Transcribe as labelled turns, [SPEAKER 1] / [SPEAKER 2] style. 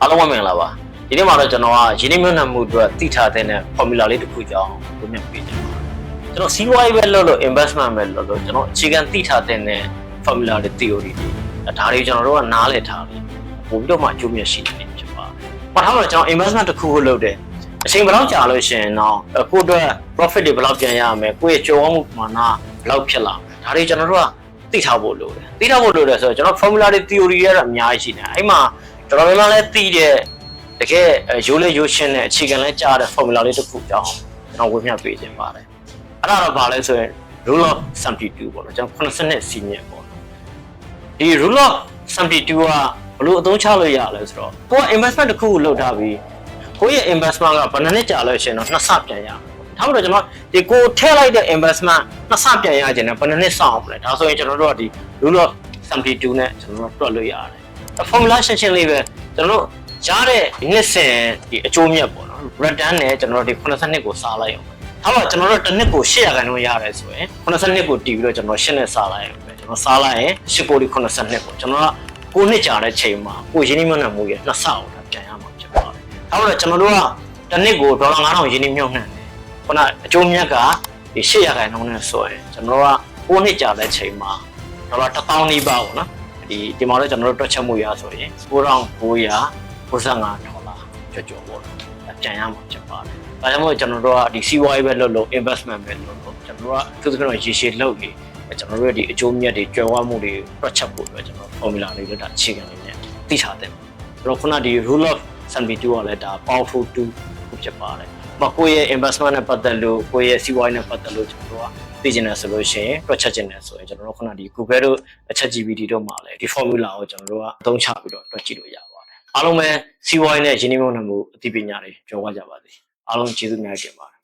[SPEAKER 1] အားလုံးပဲမင်္ဂလာပါဒီနေ့မှာတော့ကျွန်တော်ကရင်းနှီးမြှုပ်နှံမှုအတွက်သိထားတဲ့ formula လေးတစ်ခုကြောင်းကိုမြင်ပေးချင်ပါတယ်ကျွန်တော်စီးပွားရေးပဲလုပ်လို့ investment ပဲလုပ်လို့ကျွန်တော်အခြေခံသိထားတဲ့ formula တွေ theory တွေဒါတွေကျွန်တော်တို့ကနားလည်ထားတယ်ပို့ပြီးတော့မှအကျိုးမြတ်ရှိနေတယ်ဖြစ်ပါတယ်ပထမတော့ကျွန်တော် investment တစ်ခုကိုလုပ်တယ်အချိန်ဘယ်လောက်ကြာလို့ရှိရင်တော့ကိုယ့်အတွက် profit တွေဘယ်လောက်ပြန်ရရမယ်ကိုယ့်ရဲ့ကြုံမှုမာနဘယ်လောက်ဖြစ်လာမလဲဒါတွေကျွန်တော်တို့ကသိထားဖို့လိုတယ်သိထားဖို့လိုတယ်ဆိုတော့ကျွန်တော် formula တွေ theory တွေကတော့အများကြီးရှိတယ်အဲ့မှာ တော်တော်များများလဲသိတဲ့တကယ်ရိုးလေးရိုးရှင်းတဲ့အခြေခံလဲကြားတဲ့ formula လေးတစ်ခုကြောင်းကျွန်တော်ဝေမျှပေးခြင်းပါတယ်အဲ့ဒါတော့ဘာလဲဆိုရင် rule of substitute ပေါ့နော်ကျွန်တော်80နှစ်စီးမြင့်ပေါ့နော်ဒီ rule of substitute ကဘလို့အသုံးချလို့ရလဲဆိုတော့ကိုက investment တစ်ခုကိုလုပ်ထားပြီးကိုယ့်ရဲ့ investment ကဘယ်နှစ်နှစ်ကြာလို့ရှိရင်တော့နှစ်ဆပြန်ရမယ်ဒါမှမဟုတ်ကျွန်တော်ဒီကိုထည့်လိုက်တဲ့ investment နှစ်ဆပြန်ရခြင်းနဲ့ဘယ်နှစ်နှစ်စောင့်အောင်လဲဒါဆိုရင်ကျွန်တော်တို့ကဒီ rule of substitute နဲ့ကျွန်တော်တို့တွက်လို့ရတယ် formula ရှင်းရှင်းလေးပဲကျွန်တော်တို့ရတဲ့နှစ်စဉ်ဒီအကျိုးမြတ်ပေါ့နော် return နဲ့ကျွန်တော်တို့ဒီ82ကိုစားလိုက်အောင်ဒါမှကျွန်တော်တို့တစ်နှစ်ကို800ခန်းလုံးရတယ်ဆိုရင်82ကိုတီးပြီးတော့ကျွန်တော်8နဲ့စားလိုက်အောင်ပဲကျွန်တော်စားလိုက်ရင်8ကိုဒီ82ပေါ့ကျွန်တော်က9နှစ်ကြာတဲ့ချိန်မှာကိုရင်းနှီးမြှုပ်နှံမှုရဲ့နှစ်ဆအောင်တာပြန်ရမှာဖြစ်ပါတယ်ဒါမှမဟုတ်ကျွန်တော်တို့ကတစ်နှစ်ကိုဒေါ်လာ9000ရင်းနှီးမြှုပ်နှံတယ်ခုနအကျိုးမြတ်ကဒီ800ခန်းလုံးနဲ့ဆိုရင်ကျွန်တော်တို့က9နှစ်ကြာတဲ့ချိန်မှာဒေါ်လာ1000နီးပါးပေါ့နော် ဒီဒီမှာတော့ကျွန်တော်တို့တွက်ချက်မှုရဆိုရင်9995ဒေါ်လာကျော်ကျော်ပေါ့ပြန်ရမှာဖြစ်ပါတယ်။ဒါကြောင့်မို့ကျွန်တော်တို့ကဒီစီးပွားရေးပဲလုပ်လို့ investment ပဲလုပ်လို့ကျွန်တော်တို့ကသူတို့ကတော့ရေရှည်လုပ်နေကျွန်တော်တို့ရဲ့ဒီအကျိုးမြတ်တွေကြွယ်ဝမှုတွေတွက်ချက်ဖို့အတွက်ကျွန်တော် formula လေးလည်းဒါအခြေခံလေးနဲ့သိထားတယ်။ကျွန်တော်ခုနဒီ rule of 72ကလည်းဒါ powerful tool ဖြစ်ပါတယ်။ မကိုယ့်ရဲ့ investment နဲ့ပတ်သက်လို့ကိုယ့်ရဲ့စီးပွားရေးနဲ့ပတ်သက်လို့ကျွန်တော်တို့ကသိကျင်တယ်ဆိုလို့ရှိရင်တွက်ချက်ကျင်တယ်ဆိုရင်ကျွန်တော်တို့ခုနဒီ Google တို့ ChatGPT တို့မှာလည်းဒီ formula ကိုကျွန်တော်တို့ကအသုံးချပြီးတော့တွက်ကြည့်လို့ရပါတယ်အားလုံးပဲစီးပွားရေးနဲ့ရင်းနှီးမြှုပ်နှံမှုအသိပညာတွေကြော်ဝကြပါစေအားလုံးကျေးဇူးများတင်ပါတယ်